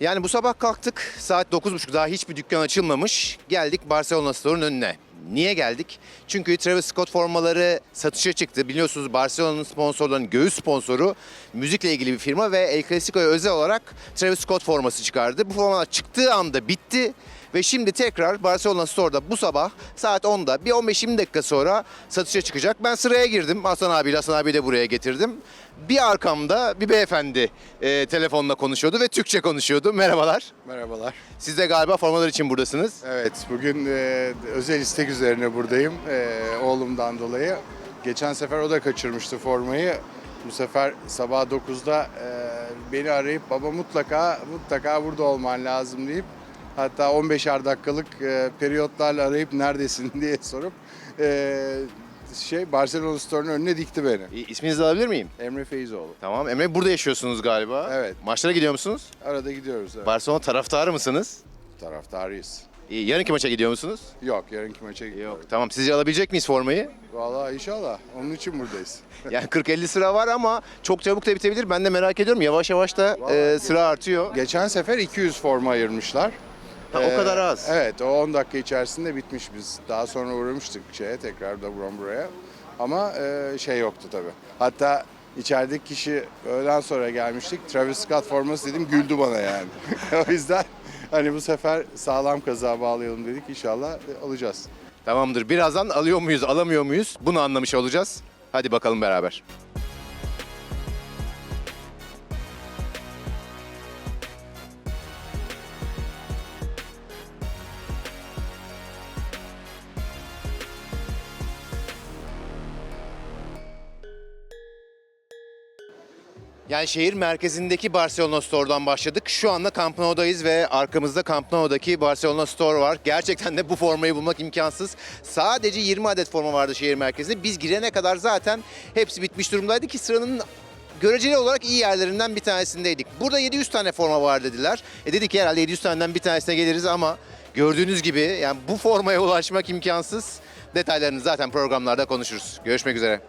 Yani bu sabah kalktık saat 9.30 daha hiçbir dükkan açılmamış. Geldik Barcelona Store'un önüne. Niye geldik? Çünkü Travis Scott formaları satışa çıktı. Biliyorsunuz Barcelona'nın sponsorlarının göğüs sponsoru müzikle ilgili bir firma ve El Clasico'ya özel olarak Travis Scott forması çıkardı. Bu formalar çıktığı anda bitti. Ve şimdi tekrar Barcelona Store'da bu sabah saat 10'da bir 15-20 dakika sonra satışa çıkacak. Ben sıraya girdim. Hasan abiyle Hasan abi de buraya getirdim. Bir arkamda bir beyefendi e, telefonla konuşuyordu ve Türkçe konuşuyordu. Merhabalar. Merhabalar. Siz de galiba formalar için buradasınız. Evet, bugün e, özel istek üzerine buradayım e, oğlumdan dolayı. Geçen sefer o da kaçırmıştı formayı. Bu sefer sabah 9'da e, beni arayıp baba mutlaka mutlaka burada olman lazım deyip hatta 15'er dakikalık e, periyotlarla arayıp neredesin diye sorup e, şey Barcelona Store'un önüne dikti beni. İ- İsminizi alabilir miyim? Emre Feyzoğlu. Tamam. Emre burada yaşıyorsunuz galiba. Evet. Maçlara gidiyor musunuz? Arada gidiyoruz. Evet. Barcelona taraftarı mısınız? Taraftarıyız. İyi. Yarınki maça gidiyor musunuz? Yok, yarınki maça gidiyoruz. Yok. Tamam. Sizce alabilecek miyiz formayı? Vallahi inşallah. Onun için buradayız. Yani 40-50 sıra var ama çok çabuk da bitebilir. Ben de merak ediyorum. Yavaş yavaş da e, sıra artıyor. Geçen sefer 200 forma ayırmışlar. Ha, o kadar az. Evet, o 10 dakika içerisinde bitmiş biz. Daha sonra uğramıştık şeye, tekrar da buraya. Ama e, şey yoktu tabii. Hatta içerideki kişi öğleden sonra gelmiştik. Travis Scott forması dedim, güldü bana yani. o yüzden hani bu sefer sağlam kaza bağlayalım dedik. İnşallah e, alacağız. Tamamdır. Birazdan alıyor muyuz, alamıyor muyuz? Bunu anlamış olacağız. Hadi bakalım beraber. Yani şehir merkezindeki Barcelona Store'dan başladık. Şu anda Camp Nou'dayız ve arkamızda Camp Nou'daki Barcelona Store var. Gerçekten de bu formayı bulmak imkansız. Sadece 20 adet forma vardı şehir merkezinde. Biz girene kadar zaten hepsi bitmiş durumdaydı ki sıranın göreceli olarak iyi yerlerinden bir tanesindeydik. Burada 700 tane forma var dediler. E dedik ki herhalde 700 taneden bir tanesine geliriz ama gördüğünüz gibi yani bu formaya ulaşmak imkansız. Detaylarını zaten programlarda konuşuruz. Görüşmek üzere.